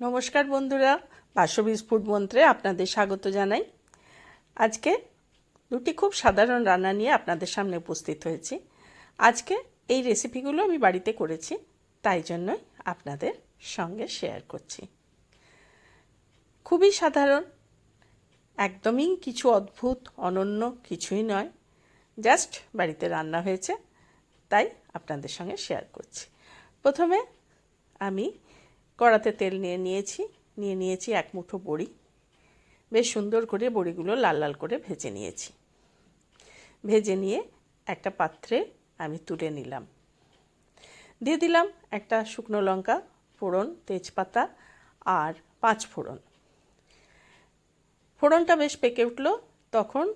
নমস্কার বন্ধুরা, বাসবীজ ফুড মন্ত্রে আপনাদের স্বাগত জানাই। আজকে দুটি খুব সাধারণ রান্না নিয়ে আপনাদের সামনে উপস্থিত হয়েছি। আজকে এই রেসিপিগুলো আমি বাড়িতে করেছি, তাই জন্যই আপনাদের সঙ্গে শেয়ার করছি। খুবই সাধারণ, একদমই কিছু অদ্ভুত, অনন্য কিছুই নয়, জাস্ট বাড়িতে রান্না হয়েছে, তাই আপনাদের সঙ্গে শেয়ার করছি। প্রথমে আমি কড়াতে তেল নিয়ে নিয়েছি নিয়ে নিয়েছি এক মুঠো বড়ি। বেশ সুন্দর করে বড়িগুলো লাল লাল করে ভেজে নিয়েছি। ভেজে নিয়ে একটা পাত্রে আমি তুলে নিলাম। দিয়ে দিলাম একটা শুকনো লঙ্কা ফোড়ন, তেজপাতা আর পাঁচ ফোড়ন। ফোড়নটা বেশ পেকে উঠল, তখন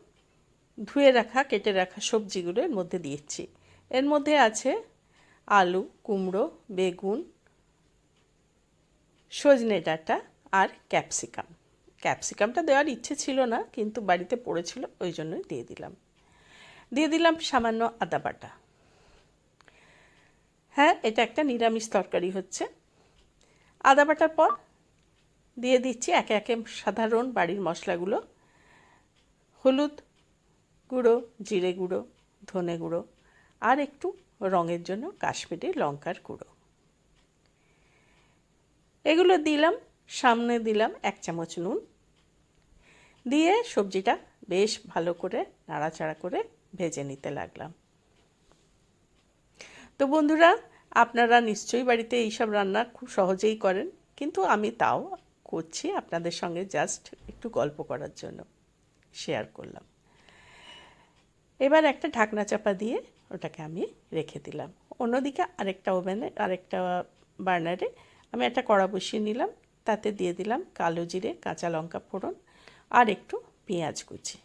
ধুয়ে রাখা, কেটে রাখা সবজিগুলো এর মধ্যে দিয়েছি। এর মধ্যে আছে আলু, কুমড়ো, বেগুন সজনে ডাঁটা আর ক্যাপসিকাম। ক্যাপসিকামটা দেওয়ার ইচ্ছে ছিল না, কিন্তু বাড়িতে পড়েছিল, ওই জন্যই দিয়ে দিলাম। দিয়ে দিলাম সামান্য আদা বাটা। হ্যাঁ এটা একটা নিরামিষ তরকারি হচ্ছে। আদা বাটার পর দিয়ে দিচ্ছি একে একে সাধারণ বাড়ির মশলাগুলো। হলুদ গুঁড়ো, জিরে গুঁড়ো, ধনে গুঁড়ো আর একটু রঙের জন্য কাশ্মীরি লঙ্কার গুঁড়ো। এগুলো দিলাম, সামনে দিলাম এক চামচ নুন। দিয়ে সবজিটা বেশ ভালো করে নাড়াচাড়া করে ভেজে নিতে লাগলাম। তো বন্ধুরা, আপনারা নিশ্চয়ই বাড়িতে এইসব রান্না খুব সহজেই করেন, কিন্তু আমি তাও করছি আপনাদের সঙ্গে জাস্ট একটু গল্প করার জন্য, শেয়ার করলাম। এবার একটা ঢাকনা চাপা দিয়ে ওটাকে আমি রেখে দিলাম। অন্যদিকে আরেকটা ওভেনে, আরেকটা বার্নারে আমি একটা কড়া বসিয়ে নিলাম, তাতে দিয়ে দিলাম কালো জিরে, কাঁচা লঙ্কা ফোড়ন আর একটু পেঁয়াজ কুচি।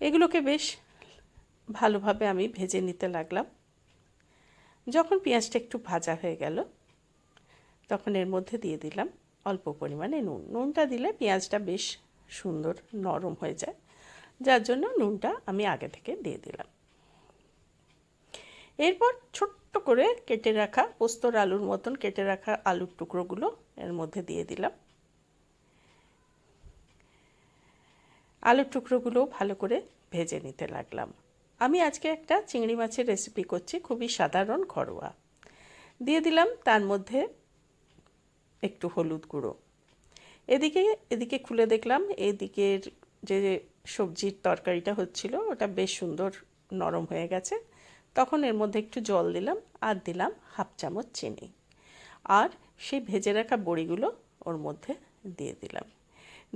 এগুলোকে বেশ ভালোভাবে আমি ভেজে নিতে লাগলাম। যখন পেঁয়াজটা একটু ভাজা হয়ে গেল, তখন এর মধ্যে দিয়ে দিলাম অল্প পরিমাণে নুন। নুনটা দিলে পেঁয়াজটা বেশ সুন্দর নরম হয়ে যায়, যার জন্য নুনটা আমি আগে থেকে দিয়ে দিলাম। এরপর ছোট্ট করে কেটে রাখা পোস্তর আলুর মতন কেটে রাখা আলুর টুকরোগুলো এর মধ্যে দিয়ে দিলাম। আলুর টুকরোগুলো ভালো করে ভেজে নিতে লাগলাম। আমি আজকে একটা চিংড়ি মাছের রেসিপি করছি, খুবই সাধারণ ঘরোয়া। দিয়ে দিলাম তার মধ্যে একটু হলুদ গুঁড়ো। এদিকে এদিকে খুলে দেখলাম এদিকের যে সবজির তরকারিটা হচ্ছিল, ওটা বেশ সুন্দর নরম হয়ে গেছে। তখন এর মধ্যে একটু জল দিলাম আর দিলাম হাফ চামচ চিনি। আর সেই ভেজে রাখা বড়িগুলো ওর মধ্যে দিয়ে দিলাম।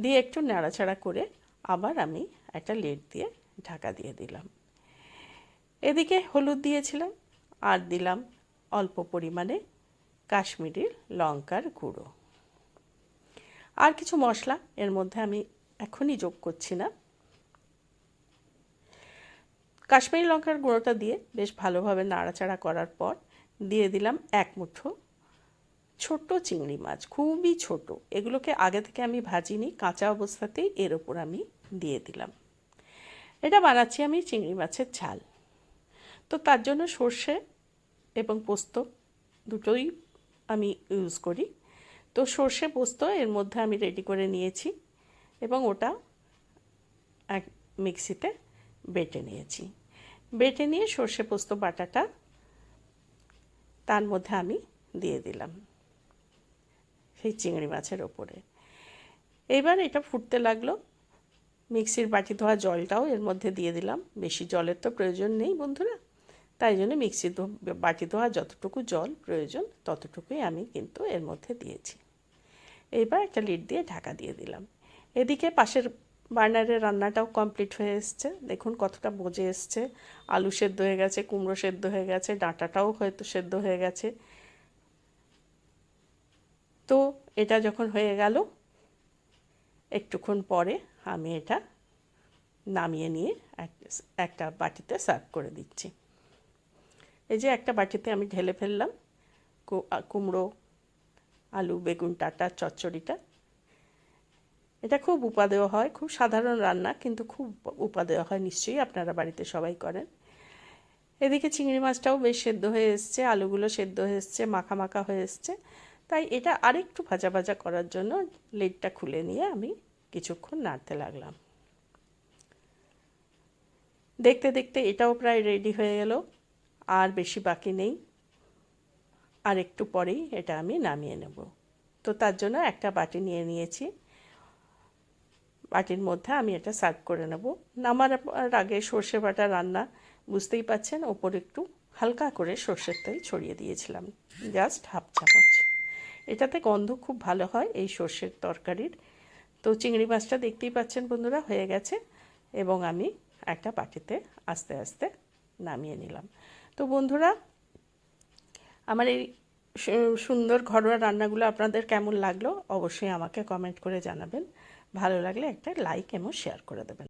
দিয়ে একটু নাড়াচাড়া করে আবার আমি একটা লেট দিয়ে ঢাকা দিয়ে দিলাম। এদিকে হলুদ দিয়েছিলাম আর দিলাম অল্প পরিমাণে কাশ্মীরির লঙ্কার গুঁড়ো। আর কিছু মশলা এর মধ্যে আমি এখনই যোগ করছি না। কাশ্মীরি লঙ্কার গুঁড়োটা দিয়ে বেশ ভালোভাবে নাড়াচাড়া করার পর দিয়ে দিলাম এক মুঠো ছোট চিংড়ি মাছ, খুবই ছোট। এগুলোকে আগে থেকে আমি ভাজিনি, কাঁচা অবস্থাতেই এর ওপর আমি দিয়ে দিলাম। এটা বানাচ্ছি আমি চিংড়ি মাছের ঝাল। তো তার জন্য সর্ষে এবং পোস্ত দুটোই আমি ইউজ করি। তো সর্ষে, পোস্ত এর মধ্যে আমি রেডি করে নিয়েছি এবং ওটা এক মিক্সিতে বেটে নিয়েছি। বেটে নিয়ে সর্ষে পোস্ত, বাটাটা তার মধ্যে আমি দিয়ে দিলাম সেই চিংড়ি মাছের ওপরে। এবার এটা ফুটতে লাগল। মিক্সির বাটি ধোয়া জলটাও এর মধ্যে দিয়ে দিলাম। বেশি জলের তো প্রয়োজন নেই বন্ধুরা। তাই জন্য মিক্সির বাটি ধোয়া যতটুকু জল প্রয়োজন ততটুকুই আমি কিন্তু এর মধ্যে দিয়েছি। এইবার একটা লিড দিয়ে ঢাকা দিয়ে দিলাম। এদিকে পাশের বার্নারের রান্নাটাও কমপ্লিট হয়ে এসছে। দেখুন কতটা বজে এসছে। আলু সেদ্ধ হয়ে গেছে, কুমড়ো সেদ্ধ হয়ে গেছে, ডাঁটাটাও হয়তো সেদ্ধ হয়ে গেছে। তো এটা যখন হয়ে গেল, একটুক্ষণ পরে আমি এটা নামিয়ে নিয়ে একটা বাটিতে সার্ভ করে দিচ্ছি। এই যে একটা বাটিতে আমি ঢেলে ফেললাম কুমড়ো, আলু, বেগুন টাটা চচ্চড়িটা। এটা খুব উপাদেয় হয়, খুব সাধারণ রান্না, কিন্তু খুব উপাদেয় হয়, নিশ্চয়ই আপনারা বাড়িতে সবাই করেন। এদিকে চিংড়ি মাছটাও বেশ সেদ্ধ হয়ে এসছে, আলুগুলো সেদ্ধ হয়ে এসছে, মাখা মাখা হয়ে এসছে। তাই এটা আরেকটু ভাজা ভাজা করার জন্য লিডটা খুলে নিয়ে আমি কিছুক্ষণ নাড়তে লাগলাম। দেখতে দেখতে এটাও প্রায় রেডি হয়ে গেল, আর বেশি বাকি নেই। আর একটু পরেই এটা আমি নামিয়ে নেব। তো তার জন্য একটা বাটি নিয়ে নিয়েছি। বাটির মধ্যে আমি এটা সার্ভ করে নেব। নামার আগে সর্ষে বাটা রান্না বুঝতেই পাচ্ছেন, ওপর একটু হালকা করে সর্ষের তেল ছড়িয়ে দিয়েছিলাম জাস্ট হাফ চামচ। এটাতে গন্ধ খুব ভালো হয় এই সর্ষের তরকারির। তো চিংড়ি মাছটা দেখতেই পাচ্ছেন বন্ধুরা, হয়ে গেছে। এবং আমি একটা বাটিতে আস্তে আস্তে নামিয়ে নিলাম। তো বন্ধুরা, আমার এই সুন্দর ঘরোয়া রান্নাগুলো আপনাদের কেমন লাগল অবশ্যই আমাকে কমেন্ট করে জানাবেন। ভালো লাগলে একটা লাইক এবং শেয়ার করে দেবেন।